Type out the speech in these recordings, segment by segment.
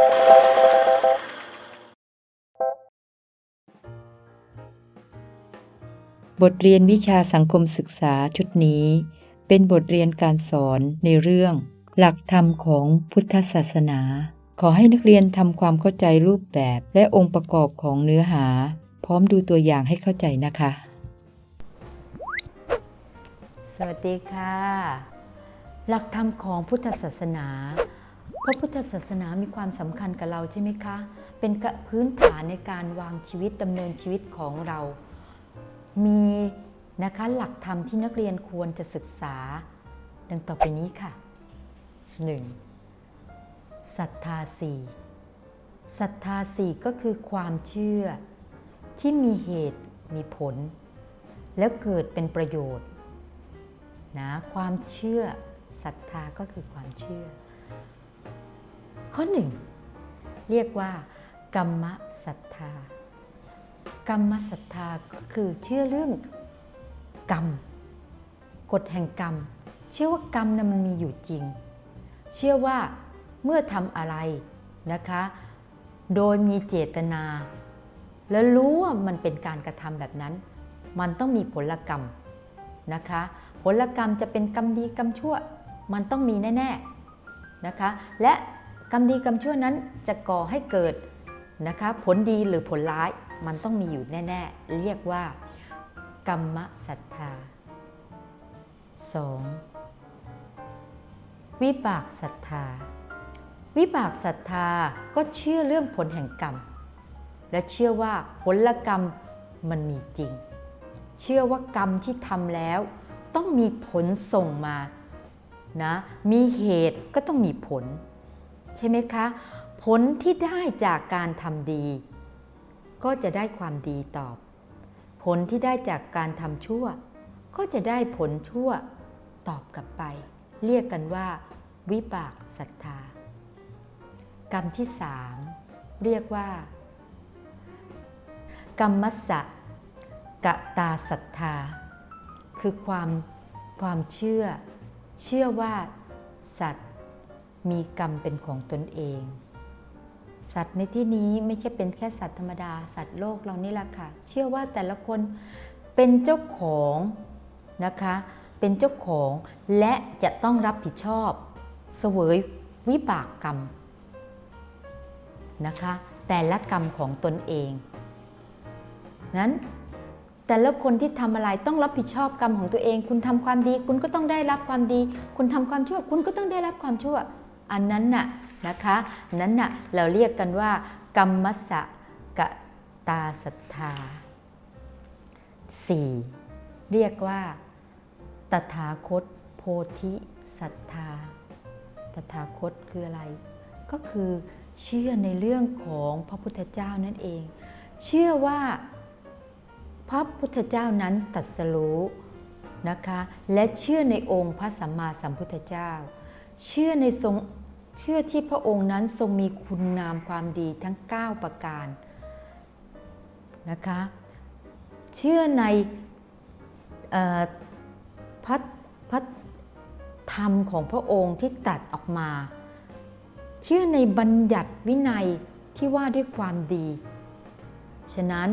บทเรียนวิชาสังคมศึกษาชุดนี้ เป็นบทเรียนการสอนในเรื่อง หลักธรรมของพุทธศาสนา ขอให้นักเรียนทำความเข้าใจรูปแบบและองค์ประกอบของเนื้อหา พร้อมดูตัวอย่างให้เข้าใจนะคะ สวัสดีค่ะ หลักธรรมของพุทธศาสนา ระพุทธศาสนามีความสำคัญกับเราใช่ไหมคะ เป็นพื้นฐานในการวางชีวิตดำเนินชีวิตของเรา มีนะคะหลักธรรมที่นักเรียนควรจะศึกษา ดังต่อไปนี้ค่ะ 1. ศรัทธาสี่ศรัทธาสี่ก็คือความเชื่อ ที่มีเหตุมีผล แล้วเกิดเป็นประโยชน์นะความเชื่อศรัทธาก็คือความเชื่อ ข้อหนึ่งเรียกว่ากรรมศรัทธา กรรมศรัทธาก็คือเชื่อเรื่องกรรม กฎแห่งกรรม เชื่อว่ากรรมนะมันมีอยู่จริง เชื่อว่าเมื่อทำอะไรนะคะ โดยมีเจตนา แล้วรู้ว่ามันเป็นการกระทำแบบนั้น มันต้องมีผลกรรมนะคะ ผลกรรมจะเป็นกรรมดีกรรมชั่ว มันต้องมีแน่ๆนะคะ และ กรรมดีกรรมชั่วนั้นจะก่อให้เกิดนะคะผลดีหรือผลร้ายมันต้องมีอยู่แน่ ๆ เรียกว่า กรรมศรัทธา 2. วิบากศรัทธา วิบากศรัทธาก็เชื่อเรื่องผลแห่งกรรม และเชื่อว่าผลกรรมมันมีจริง เชื่อว่ากรรมที่ทำแล้ว ต้องมีผลส่งมานะมีเหตุก็ต้องมีผล ใช่ไหมคะ ผลที่ได้จากการทำดี ก็จะได้ความดีตอบ ผลที่ได้จากการทำชั่ว ก็จะได้ผลชั่วตอบกลับไป เรียกกันว่า วิบากศรัทธา กรรมที่สามเรียกว่า กรรมสะกะตาศรัทธา คือความความเชื่อ เชื่อว่าสัตว มีกรรมเป็นของตนเอง สัตว์ในที่นี้ไม่ใช่เป็นแค่สัตว์ธรรมดา สัตว์โลกเรานี่แหละค่ะ เชื่อว่าแต่ละคนเป็นเจ้าของนะคะ เป็นเจ้าของและจะต้องรับผิดชอบ เสวยวิบากกรรมนะคะ แต่ละกรรมของตนเอง นั้นแต่ละคนที่ทำอะไรต้องรับผิดชอบกรรมของตัวเอง คุณทำความดี คุณก็ต้องได้รับความดี คุณทำความชั่ว คุณก็ต้องได้รับความชั่ว อันนั้นน่ะนะคะนั้นน่ะเราเรียกกันว่า กรรมสะกะตาศรัทธา 4. เรียกว่าตถาคตโพธิศรัทธา ตถาคตคืออะไร ก็คือเชื่อในเรื่องของพระพุทธเจ้านั่นเอง เชื่อว่าพระพุทธเจ้านั้นตรัสรู้นะคะ และเชื่อในองค์พระสัมมาสัมพุทธเจ้า เชื่อในทรงเชื่อที่พระองค์นั้นทรงมีคุณงามความดีทั้ง 9 ประการนะคะ เชื่อในพระพระธรรมของพระองค์ที่ตัดออกมา เชื่อในบัญญัติวินัยที่ว่าด้วยความดี ฉะนั้น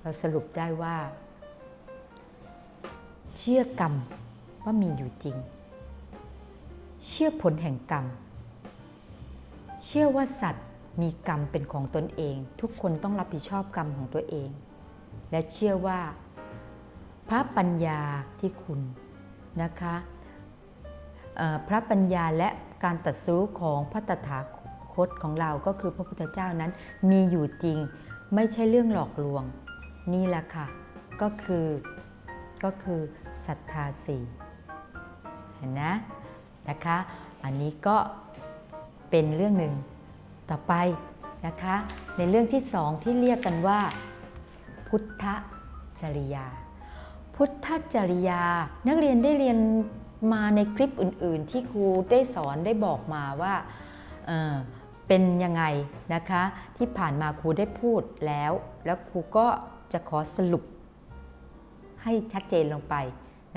เราสรุปได้ว่า เชื่อกรรมว่ามีอยู่จริง เชื่อผลแห่งกรรม เชื่อว่าสัตว์มีกรรมเป็นของตนเอง ทุกคนต้องรับผิดชอบกรรมของตัวเอง และเชื่อว่า พระปัญญาที่คุณนะคะพระปัญญาและการตัดสู้ของพระตถาคตของเราก็คือพระพุทธเจ้านั้นมีอยู่จริงไม่ใช่เรื่องหลอกลวง นี่แหละค่ะ ก็คือก็คือศรัทธาสี่เห็นนะ นะคะ อันนี้ก็เป็นเรื่องหนึ่งต่อไปนะคะ ในเรื่องที่สองที่เรียกกันว่า พุทธจริยา พุทธจริยา นักเรียนได้เรียนมาในคลิปอื่น ๆ ที่ครูได้สอนได้บอกมาว่าเเป็นยังไงนะคะ ที่ผ่านมาครูได้พูดแล้ว แล้วครูก็จะขอสรุปให้ชัดเจนลงไป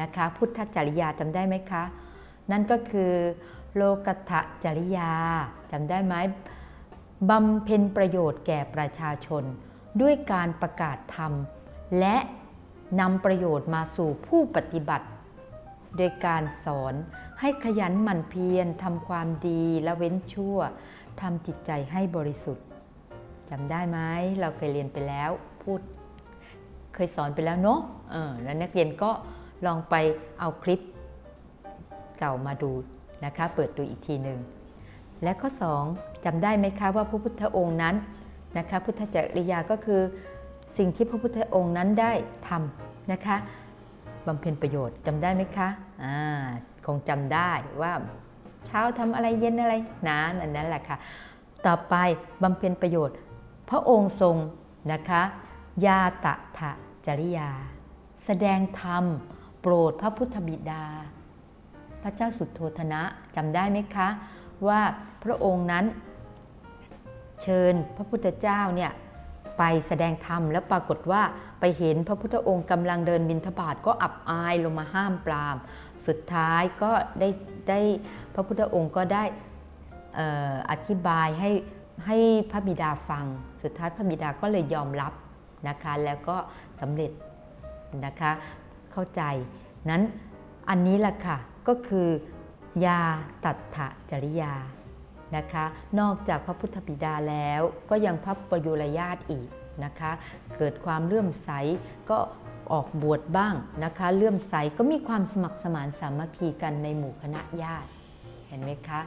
นะคะ พุทธจริยาจำได้ไหมคะ นั่นก็คือโลกัตจริยาจำได้ไหมบำเพ็ญประโยชน์แก่ประชาชน ด้วยการประกาศธรรม และนำประโยชน์มาสู่ผู้ปฏิบัติ โดยการสอนให้ขยันหมั่นเพียรทำความดีและเว้นชั่วทำจิตใจให้บริสุทธิ์จำได้ไหมเราเคยเรียนไปแล้วพูด เคยสอนไปแล้วเนาะเออแล้วนักเรียนก็ลองไปเอาคลิป เก่ามาดูนะคะ เปิดดูอีกทีหนึ่งและข้อ 2จำได้ไหมคะว่าพระพุทธองค์นั้นนะคะ พุทธจริยาก็คือ สิ่งที่พระพุทธองค์นั้นได้ทำนะคะบำเพ็ญประโยชน์จำได้ไหมคะอ่าคงจำได้ว่าเช้าทำอะไรเย็นอะไรนะอันนั้นแหละค่ะ ต่อไปบำเพ็ญประโยชน์ พระองค์ทรงนะคะยาตะทะจริยา แสดงธรรม โปรดพระพุทธบิดา พระเจ้าสุดโทธนะจำได้ไหมคะ ว่าพระองค์นั้น เชิญพระพุทธเจ้าเนี่ยไปแสดงธรรมแล้วปรากฏว่าไปเห็นพระพุทธองค์กำลังเดินบิณฑบาตก็อับอายลงมาห้ามปราม สุดท้ายก็ได้ได้พระพุทธองค์ก็ได้เอ่ออธิบายให้ให้พระบิดาฟัง สุดท้ายพระบิดาก็เลยยอมรับนะคะแล้วก็สำเร็จนะคะเข้าใจนั้นอันนี้แหละค่ะ ก็คือยาตัตถจริยานะคะ นอกจากพระพุทธบิดาแล้วก็ยังพระประยุรญาติอีกนะคะ เกิดความเลื่อมใสก็ออกบวชบ้างนะคะ เลื่อมใสก็มีความสมัครสมานสามัคคีกันในหมู่คณะญาติ เห็นไหมคะ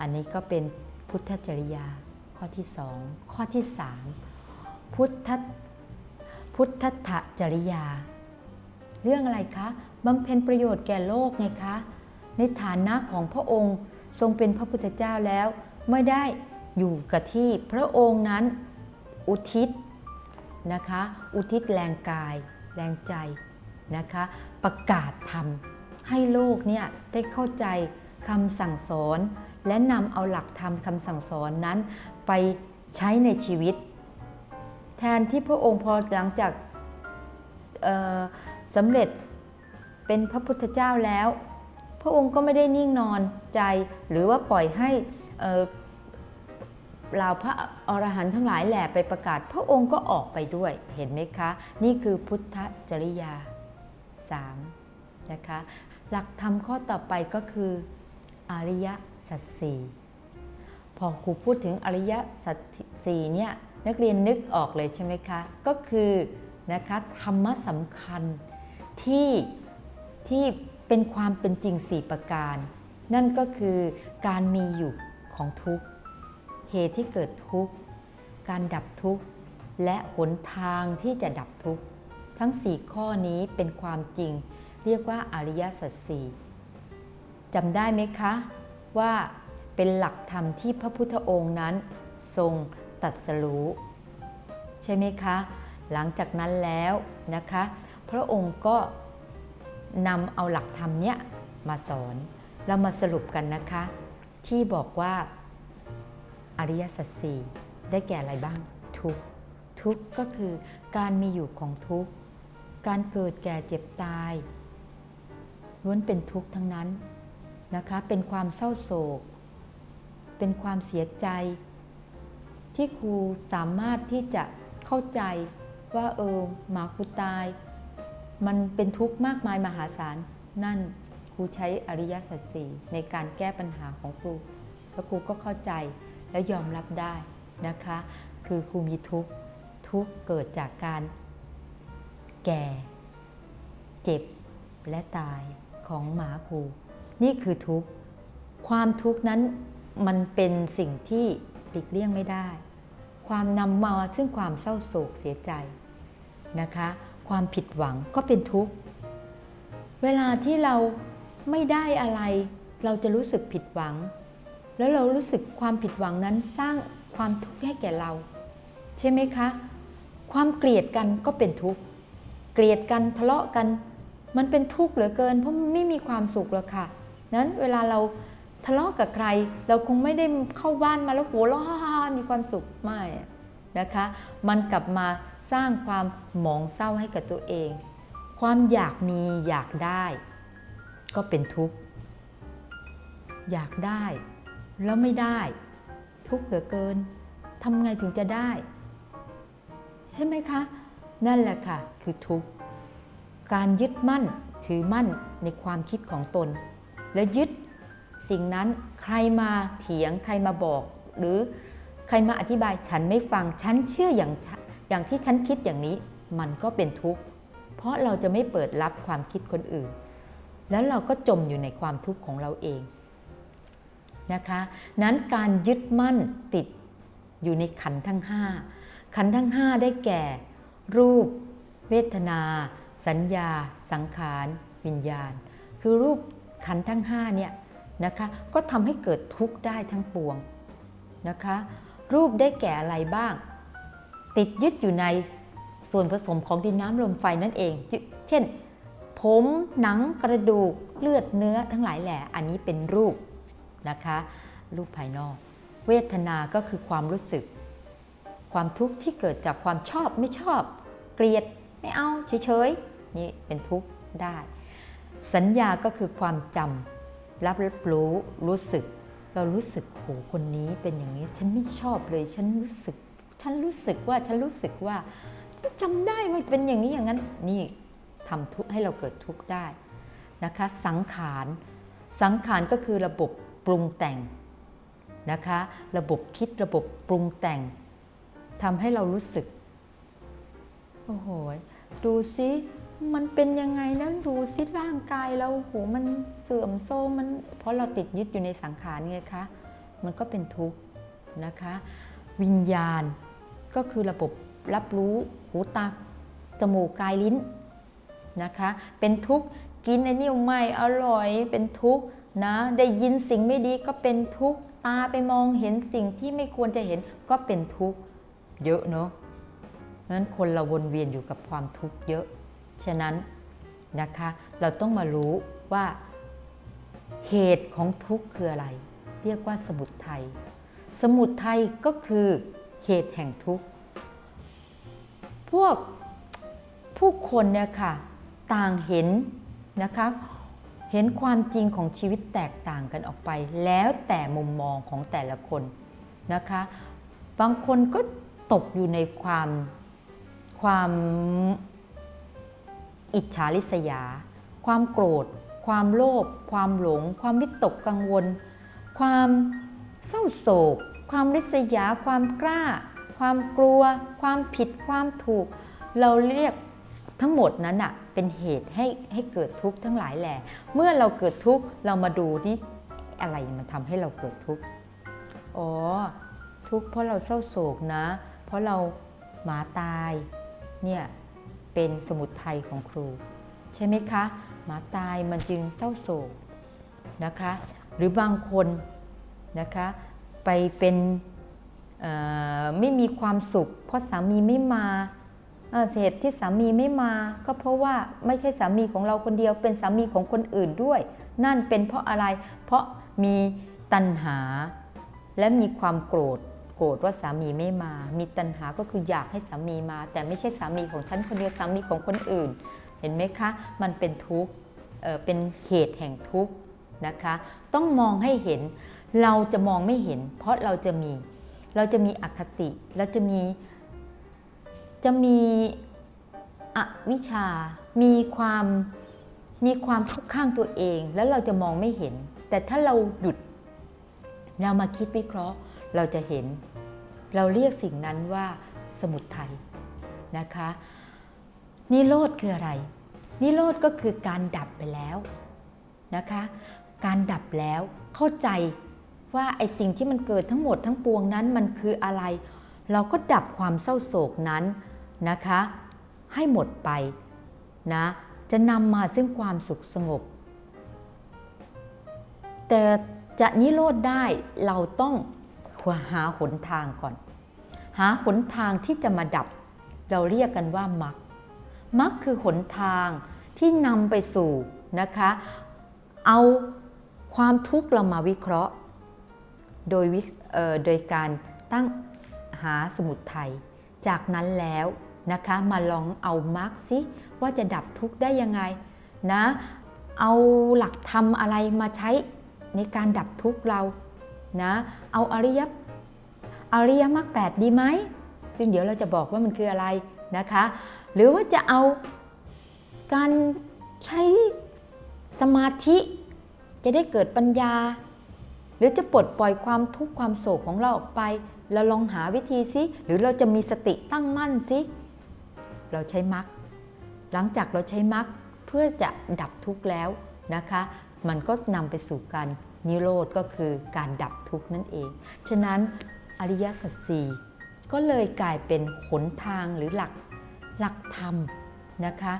อันนี้ก็เป็นพุทธจริยาข้อที่สองข้อที่สามพุทธพุทธจริยา เรื่องอะไรคะบำเพ็ญประโยชน์แก่โลกไงคะ ในฐานะของพระองค์ทรงเป็นพระพุทธเจ้าแล้วไม่ได้อยู่กับที่พระองค์นั้นอุทิศนะคะ อุทิศแรงกาย แรงใจนะคะ ประกาศธรรมให้โลกเนี่ยได้เข้าใจคำสั่งสอน และนำเอาหลักธรรมคำสั่งสอนนั้นไปใช้ในชีวิต แทนที่พระองค์พอหลังจากสำเร็จเป็นพระพุทธเจ้าแล้ว ระองค์ก็ไม่ได้นิ่งนอนใจ หรือว่าปล่อยให้เหล่าพระอรหันต์ทั้งหลายแหละไปประกาศ พระองค์ก็ออกไปด้วยเห็นไหมคะ นี่คือพุทธจริยา 3 นะคะหลักธรรมข้อต่อไปก็คืออริยสัจสี่พอครูพูดถึงอริยสัจสี่เนี่ยนักเรียนนึกออกเลยใช่ไหมคะ ก็คือนะคะธรรมะสำคัญที่ที่ เป็นความเป็นจริง4ประการ นั่นก็คือการมีอยู่ของทุกข์ เหตุที่เกิดทุกข์ การดับทุกข์ และหนทางที่จะดับทุกข์ ทั้ง 4 ข้อนี้เป็นความจริง เรียกว่าอริยสัจสี่จำได้ไหมคะ ว่าเป็นหลักธรรมที่พระพุทธองค์นั้น ทรงตรัสรู้ ใช่ไหมคะ หลังจากนั้นแล้วนะคะ พระองค์ก็ นำเอาหลักธรรมเนี้ยมาสอนเรามาสรุปกันนะคะ ที่บอกว่าอริยสัจสี่ได้แก่อะไรบ้าง ทุกทุกก็คือการมีอยู่ของทุกการเกิดแก่เจ็บตายล้วนเป็นทุกข์ทั้งนั้นนะคะ เป็นความเศร้าโศก เป็นความเสียใจ ที่ครูสามารถที่จะเข้าใจว่าเออหมาครูตาย มันเป็นทุกข์มากมายมหาศาล นั่นครูใช้อริยสัจสี่ในการแก้ปัญหาของครูแล้วครูก็เข้าใจและยอมรับได้นะคะ คือครูมีทุกข์ทุกข์เกิดจากการ แก่ เจ็บและตายของหมาครู นี่คือทุกข์ความทุกข์นั้นมันเป็นสิ่งที่หลีกเลี่ยงไม่ได้ ความนำมาซึ่งความเศร้าโศกเสียใจนะคะ ความผิดหวังก็เป็นทุกข์ เวลาที่เราไม่ได้อะไร เราจะรู้สึกผิดหวัง แล้วเรารู้สึกความผิดหวังนั้นสร้างความทุกข์ให้แก่เรา ใช่ไหมคะ ความเกลียดกันก็เป็นทุกข์ เกลียดกันทะเลาะกัน มันเป็นทุกข์เหลือเกิน เพราะมันไม่มีความสุขหรอกค่ะ นั้นเวลาเราทะเลาะกับใคร เราคงไม่ได้เข้าบ้านมาแล้วหัวเราะมีความสุขไม่ นะคะ มันกลับมาสร้างความหมองเศร้าให้กับตัวเอง ความอยากมีอยากได้ ก็เป็นทุกข์ อยากได้ แล้วไม่ได้ ทุกข์เหลือเกินทำไงถึงจะได้ ใช่ไหมคะ นั่นแหละค่ะ คือทุกข์ การยึดมั่นถือมั่นในความคิดของตน และยึดสิ่งนั้นใครมาเถียงใครมาบอก หรือ ใครมาอธิบายฉันไม่ฟัง ฉันเชื่ออย่างอย่างที่ฉันคิดอย่างนี้ มันก็เป็นทุกข์ เพราะเราจะไม่เปิดรับความคิดคนอื่น แล้วเราก็จมอยู่ในความทุกข์ของเราเองนะคะ นั้นการยึดมั่นติดอยู่ในขันทั้งห้าขันทั้งห้าได้แก่ รูป เวทนา สัญญา สังขาร วิญญาณ คือรูปขันทั้งห้าเนี่ยนะคะ ก็ทำให้เกิดทุกข์ได้ทั้งปวงนะคะ รูปได้แก่อะไรบ้าง ติดยึดอยู่ในส่วนผสมของดินน้ำลมไฟนั่นเอง เช่น ผมหนังกระดูกเลือดเนื้อทั้งหลายแหละอันนี้เป็นรูปนะคะ รูปภายนอก เวทนาก็คือความรู้สึก ความทุกข์ที่เกิดจากความชอบไม่ชอบ เกลียดไม่เอาเฉยๆนี่เป็นทุกข์ได้ สัญญาก็คือความจำรับรู้รู้สึก เรารู้สึกโหคนนี้เป็นอย่างนี้ ฉันไม่ชอบเลย ฉันรู้สึก ฉันรู้สึกว่าฉันรู้สึกว่าฉันจำได้ว่าเป็นอย่างนี้อย่างนั้นนี่ทำทุกให้เราเกิดทุกข์ได้นะคะ สังขารสังขารก็คือระบบปรุงแต่งนะคะ ระบบคิดระบบปรุงแต่งทำให้เรารู้สึกโอ้โหดูซิ มันเป็นยังไงนะดูซิร่างกายเราโหมันเสื่อมโทรมมัน เพราะเราติดยึดอยู่ในสังขารไงคะ มันก็เป็นทุกข์นะคะ วิญญาณก็คือระบบรับรู้หูตาจมูกกายลิ้นนะคะ เป็นทุกข์กินไอ้นี่ไม่อร่อยเป็นทุกข์นะได้ยินสิ่งไม่ดีก็เป็นทุกข์ตาไปมองเห็นสิ่งที่ไม่ควรจะเห็นก็เป็นทุกข์เยอะเนาะนั้นคนเราวนเวียนอยู่กับความทุกข์เยอะ ฉะนั้นนะคะเราต้องมารู้ว่าเหตุของทุกข์คืออะไร เรียกว่าสมุทัยสมุทัยก็คือเหตุแห่งทุกข์ พวกผู้คนเนี่ยค่ะต่างเห็นนะคะเห็นความจริงของชีวิตแตกต่างกันออกไป แล้วแต่มุมมองของแต่ละคนนะคะ บางคนก็ตกอยู่ในความความ อิจฉาริษยา ความโกรธ ความโลภความหลง ความวิตกกังวล ความเศร้าโศก ความริษยา ความกล้า ความกลัว ความผิดความถูก เราเรียกทั้งหมดนั้นอะเป็นเหตุให้ให้เกิดทุกข์ทั้งหลายแหล่เมื่อเราเกิดทุกข์เรามาดูที่อะไรมันทำให้เราเกิดทุกข์อ๋อทุกข์เพราะเราเศร้าโศกนะ เพราะเราหมาตายเนี่ย เป็นสมุดไทยของครู ใช่ไหมคะ หมาตายมันจึงเศร้าโศกนะคะ หรือบางคนนะคะไปเป็นไม่มีความสุข เพราะสามีไม่มาเหตุที่สามีไม่มา ก็เพราะว่าไม่ใช่สามีของเราคนเดียว เป็นสามีของคนอื่นด้วย นั่นเป็นเพราะอะไร เพราะมีตัณหาและมีความโกรธ โกรธว่าสามีไม่มา มีตัณหาก็คืออยากให้สามีมา แต่ไม่ใช่สามีของฉันคนเดียวสามีของคนอื่น เห็นไหมคะ มันเป็นทุกข์เป็นเหตุแห่งทุกข์นะคะ ต้องมองให้เห็น เราจะมองไม่เห็น เพราะเราจะมี เราจะมีอคติ เราจะมี จะมีอวิชชามีความ มีความทุกข์ข้างตัวเอง แล้วเราจะมองไม่เห็น แต่ถ้าเราหยุด เรามาคิดวิเคราะห์ เราจะเห็น เราเรียกสิ่งนั้นว่าสมุทัยนะคะ นิโรธคืออะไร นิโรธก็คือการดับไปแล้วนะคะ การดับแล้วเข้าใจว่าไอสิ่งที่มันเกิดทั้งหมดทั้งปวงนั้นมันคืออะไร เราก็ดับความเศร้าโศกนั้นนะคะ ให้หมดไปนะจะนำมาซึ่งความสุขสงบ แต่จะนิโรธได้เราต้อง หาหนทางก่อน หาหนทางที่จะมาดับ เราเรียกกันว่ามรรคมรรคคือหนทางที่นำไปสู่นะคะ เอาความทุกข์เรามาวิเคราะห์ โดยโดยการตั้งหาสมุดไทย จากนั้นแล้วนะคะมาลองเอามรรคสิว่าจะดับทุกข์ได้ยังไงนะ เอาหลักธรรมอะไรมาใช้ในการดับทุกข์เรา นะเอาอริยอริยมรรคแปดดีไหมซึ่งเดี๋ยวเราจะบอกว่ามันคืออะไรนะคะ หรือว่าจะเอาการใช้สมาธิจะได้เกิดปัญญา หรือจะปลดปล่อยความทุกข์ความโศกของเราออกไป เราลองหาวิธีสิหรือเราจะมีสติตั้งมั่นสิเราใช้มรรคหลังจากเราใช้มรรคเพื่อจะดับทุกข์แล้วนะคะ มันก็นำไปสู่การ นิโรธก็คือการดับทุกข์นั่นเอง ฉะนั้นอริยสัจสี่ก็เลยกลายเป็นหนทางหรือหลักหลักธรรมนะคะ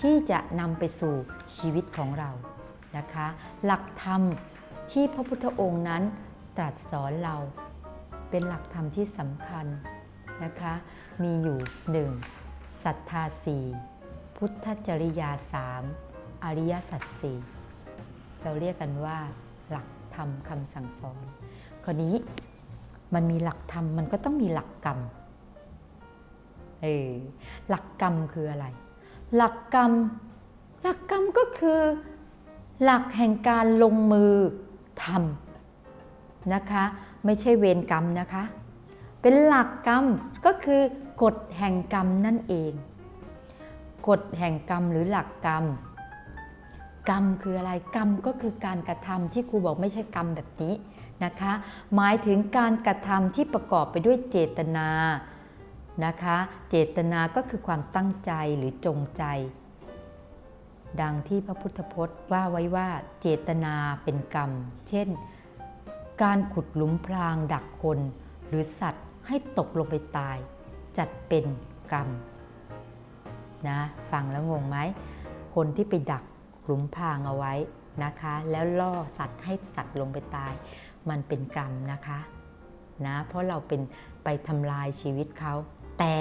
ที่จะนำไปสู่ชีวิตของเรานะคะ หลักธรรมที่พระพุทธองค์นั้นตรัสสอนเราเป็นหลักธรรมที่สำคัญนะคะ มีอยู่หนึ่งศรัทธาสี่พุทธจริยาสามอริยสัจสี่เราเรียกกันว่า ธรรมคำสั่งสอนคราวนี้มันมีหลักธรรมมันก็ต้องมีหลักกรรมเออหลักกรรมคืออะไร หลักกรรม หลักกรรมก็คือ หลักแห่งการลงมือทำนะคะ ไม่ใช่เวรกรรมนะคะ เป็นหลักกรรมก็คือกฎแห่งกรรมนั่นเอง กฎแห่งกรรมหรือหลักกรรม กรรมคืออะไรกรรมก็คือการกระทำที่ครูบอกไม่ใช่กรรมแบบนี้นะคะ หมายถึงการกระทำที่ประกอบไปด้วยเจตนานะคะ เจตนาก็คือความตั้งใจหรือจงใจ ดังที่พระพุทธพจน์ว่าไว้ว่าเจตนาเป็นกรรม เช่น การขุดหลุมพรางดักคนหรือสัตว์ให้ตกลงไปตาย จัดเป็นกรรมนะฟังแล้วงงไหมคนที่ไปดัก ลุมพรางเอาไว้นะคะ แล้วล่อสัตว์ให้สัตว์ลงไปตาย มันเป็นกรรมนะคะนะเพราะเราเป็นไปทำลายชีวิตเขา แต่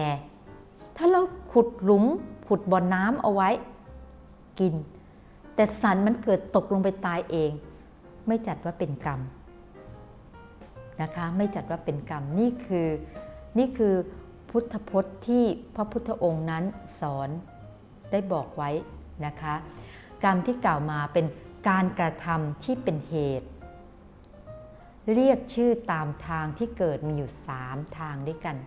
ถ้าเราขุดหลุมขุดบ่อน้ำเอาไว้ กิน แต่สันมันเกิดตกลงไปตายเอง ไม่จัดว่าเป็นกรรมนะคะ ไม่จัดว่าเป็นกรรมนี่คือนี่คือพุทธพจน์ที่พระพุทธองค์นั้นสอนได้บอกไว้นะคะ กรรมที่กล่าวมาเป็นการกระทำที่เป็นเหตุ เรียกชื่อตามทางที่เกิดมีอยู่ 3 ทางด้วยกัน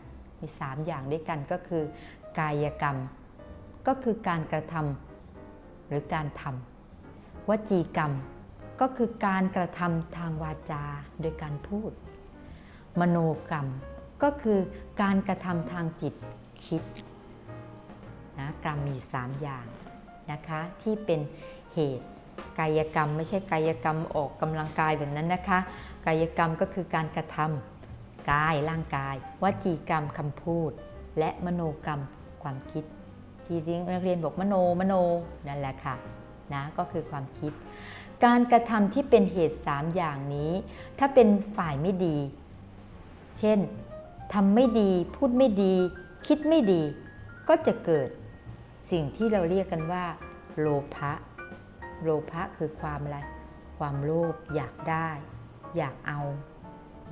มี 3 อย่างด้วยกันก็คือ กายกรรม ก็คือการกระทำหรือการทำวจีกรรม ก็คือการกระทำทางวาจาโดยการพูด มโนกรรม ก็คือการกระทำทางจิตคิดนะกรรมมี 3 อย่าง นะคะที่เป็นเหตุกายกรรม ไม่ใช่กายกรรมออกกำลังกายแบบนั้นนะคะ กายกรรมก็คือการกระทำกายร่างกาย วจีกรรมคำพูด และมโนกรรมความคิดจริงๆนักเรียนบอกมโนมโนนั่นแหละค่ะนะก็คือความคิด การกระทำที่เป็นเหตุ 3 อย่างนี้ ถ้าเป็นฝ่ายไม่ดี เช่นทำไม่ดี พูดไม่ดี คิดไม่ดี ก็จะเกิด สิ่งที่เราเรียกกันว่า โลภะโลภะคือความอะไร ความโลภอยากได้ อยากเอา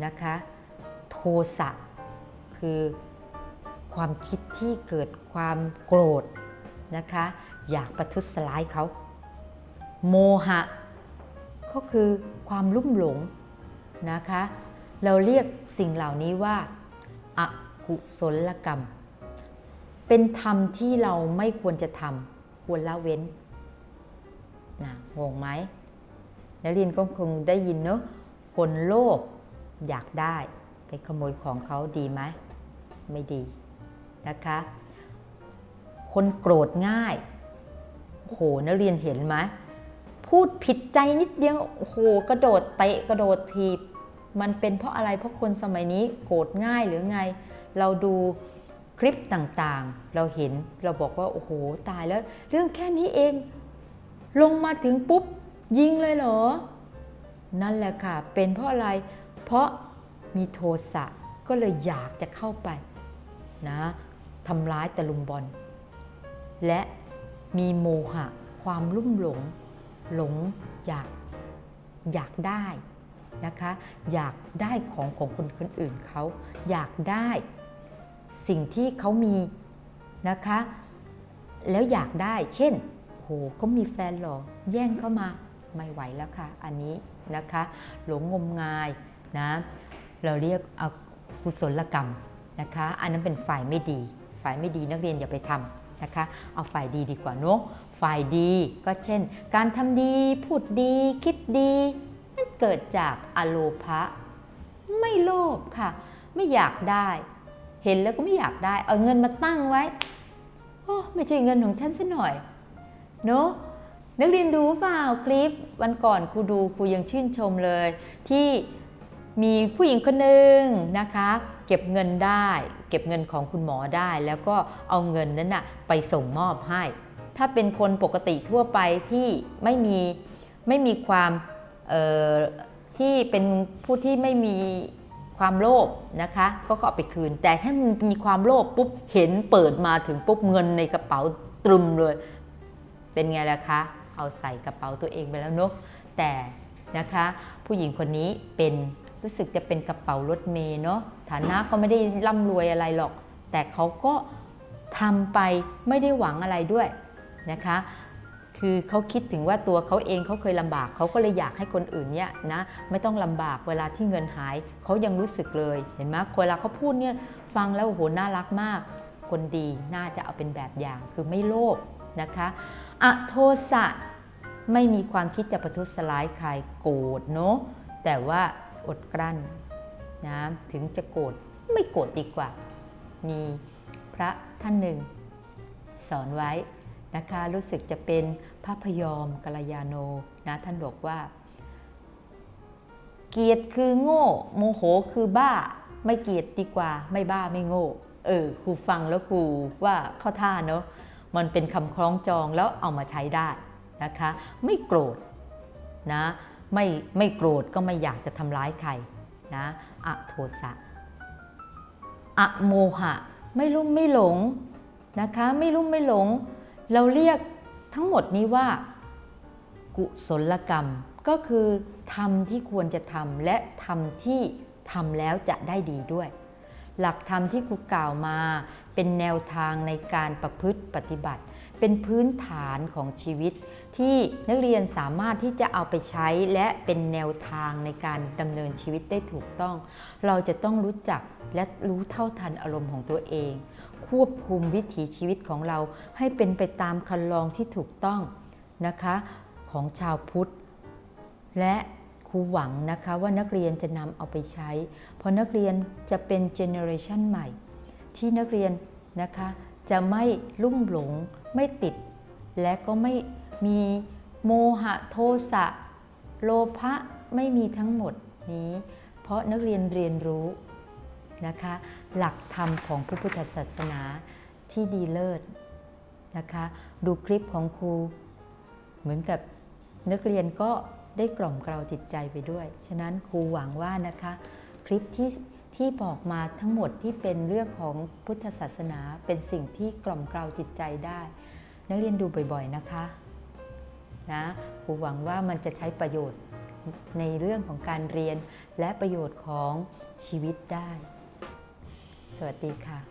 นะคะ โทสะคือความคิดที่เกิดความโกรธนะคะ อยากประทุษร้ายเขา โมหะ ก็คือความลุ่มหลงนะคะ เราเรียกสิ่งเหล่านี้ว่าอากุศลกรรม เป็นธรรมที่เราไม่ควรจะทำควรละเว้นนะงงไหมนักเรียนก็คงได้ยินเนอะคนโลภอยากได้ ไปขโมยของเขาดีไหมไม่ดีนะคะ คนโกรธง่ายโหนักเรียนเห็นไหมพูดผิดใจนิดเดียวโอ้โหกระโดดเตะกระโดดทีบมันเป็นเพราะอะไรเพราะคนสมัยนี้โกรธง่ายหรือไง เราดู คลิปต่างๆ เราเห็นเราบอกว่า โอ้โห ตายแล้ว เรื่องแค่นี้เอง ลงมาถึงปุ๊บ ยิงเลยเหรอ นั่นแหละค่ะ เป็นเพราะอะไร เพราะมีโทสะก็เลยอยากจะเข้าไปนะทำร้ายตะลุมบอล และมีโมหะ ความลุ่มหลง หลงอยากอยากได้นะคะ อยากได้ของของคนคนอื่นเขาอยากได้ สิ่งที่เขามีนะคะ แล้วอยากได้เช่นโหเขามีแฟนหรอแย่งเข้ามาไม่ไหวแล้วค่ะ อันนี้นะคะ หลงงมงายนะเราเรียกเอากุศลกรรมนะคะ อันนั้นเป็นฝ่ายไม่ดี ฝ่ายไม่ดีนักเรียนอย่าไปทำนะคะ เอาฝ่ายดีดีกว่าเนอะฝ่ายดีก็เช่น การทำดีพูดดีคิดดีนั่นเกิดจากอโลภะไม่โลภค่ะ ไม่อยากได้ เห็นแล้วก็ไม่อยากได้ เอาเงินมาตั้งไว้โอ้ไม่ใช่เงินของฉันซะหน่อยเนอะนักเรียนดูเปล่าคลิปวันก่อนครูดูครูยังชื่นชมเลย ที่มีผู้หญิงคนหนึ่งนะคะ เก็บเงินได้ เก็บเงินของคุณหมอได้ แล้วก็เอาเงินนั้นนะไปส่งมอบให้ ถ้าเป็นคนปกติทั่วไปที่ไม่มีไม่มีความเอ่อที่เป็นผู้ที่ไม่มี ความโลภนะคะก็เอาไปคืน แต่ถ้ามันมีความโลภปุ๊บเห็นเปิดมาถึงปุ๊บเงินในกระเป๋าตรึมเลย เป็นไงล่ะคะ เอาใส่กระเป๋าตัวเองไปแล้วเนอะแต่นะคะ ผู้หญิงคนนี้เป็นรู้สึกจะเป็นกระเป๋ารถเมย์เนาะฐานะก็ไม่ได้ร่ำรวยอะไรหรอก แต่เขาก็ทำไปไม่ได้หวังอะไรด้วยนะคะ คือเขาคิดถึงว่าตัวเขาเองเขาเคยลำบากเขาก็เลยอยากให้คนอื่นเนี่ยนะไม่ต้องลำบากเวลาที่เงินหายเขายังรู้สึกเลยเห็นไหมเวลาเขาพูดเนี่ยฟังแล้วโอ้โหน่ารักมาก คนดีน่าจะเอาเป็นแบบอย่าง คือไม่โลภนะคะอโทสะไม่มีความคิดจะประทุษร้ายใครโกรธเนาะแต่ว่าอดกลั้นนะถึงจะโกรธไม่โกรธดีกว่า มีพระท่านหนึ่ง สอนไว้ นะคะรู้สึกจะเป็นพระพยอมกัลยาโนนะท่านบอกว่า เกียรติคือโง่ โมโหคือบ้า ไม่เกียรติดีกว่าไม่บ้าไม่โง่ เออครูฟังแล้วครูว่าเข้าท่าเนาะมันเป็นคำคล้องจองแล้วเอามาใช้ได้นะคะ ไม่โกรธนะไม่ไม่โกรธก็ไม่อยากจะทำร้ายใครนะอโทสะอะโมหะ ไม่ลุ่มไม่หลงนะคะ ไม่ลุ่มไม่หลง เราเรียกทั้งหมดนี้ว่า กุศลกรรม ก็คือทำที่ควรจะทำและทำที่ทำแล้วจะได้ดีด้วย หลักธรรมที่ครูกล่าวมาเป็นแนวทางในการประพฤติปฏิบัติ เป็นพื้นฐานของชีวิต ที่นักเรียนสามารถที่จะเอาไปใช้และเป็นแนวทางในการดำเนินชีวิตได้ถูกต้อง เราจะต้องรู้จักและรู้เท่าทันอารมณ์ของตัวเอง ควบคุมวิถีชีวิตของเราให้เป็นไปตามคันลองที่ถูกต้องนะคะของชาวพุทธ และครูหวังนะคะว่านักเรียนจะนำเอาไปใช้ เพราะนักเรียนจะเป็นเจเนอเรชันใหม่ ที่นักเรียนนะคะจะไม่ลุ่มหลง ไม่ติด และก็ไม่มีโมหะโทสะ โลภะไม่มีทั้งหมดนี้ เพราะนักเรียนเรียนรู้ นะคะ หลักธรรมของพระพุทธศาสนาที่ดีเลิศนะคะ ดูคลิปของครู เหมือนกับนักเรียนก็ได้กล่อมเกลาจิตใจไปด้วย ฉะนั้นครูหวังว่านะคะ คลิปที่ที่บอกมาทั้งหมดที่เป็นเรื่องของพุทธศาสนาเป็นสิ่งที่กล่อมเกลาจิตใจได้ นักเรียนดูบ่อยๆนะคะนะครูหวังว่ามันจะใช้ประโยชน์ในเรื่องของการเรียนและประโยชน์ของชีวิตได้ สวัสดีค่ะ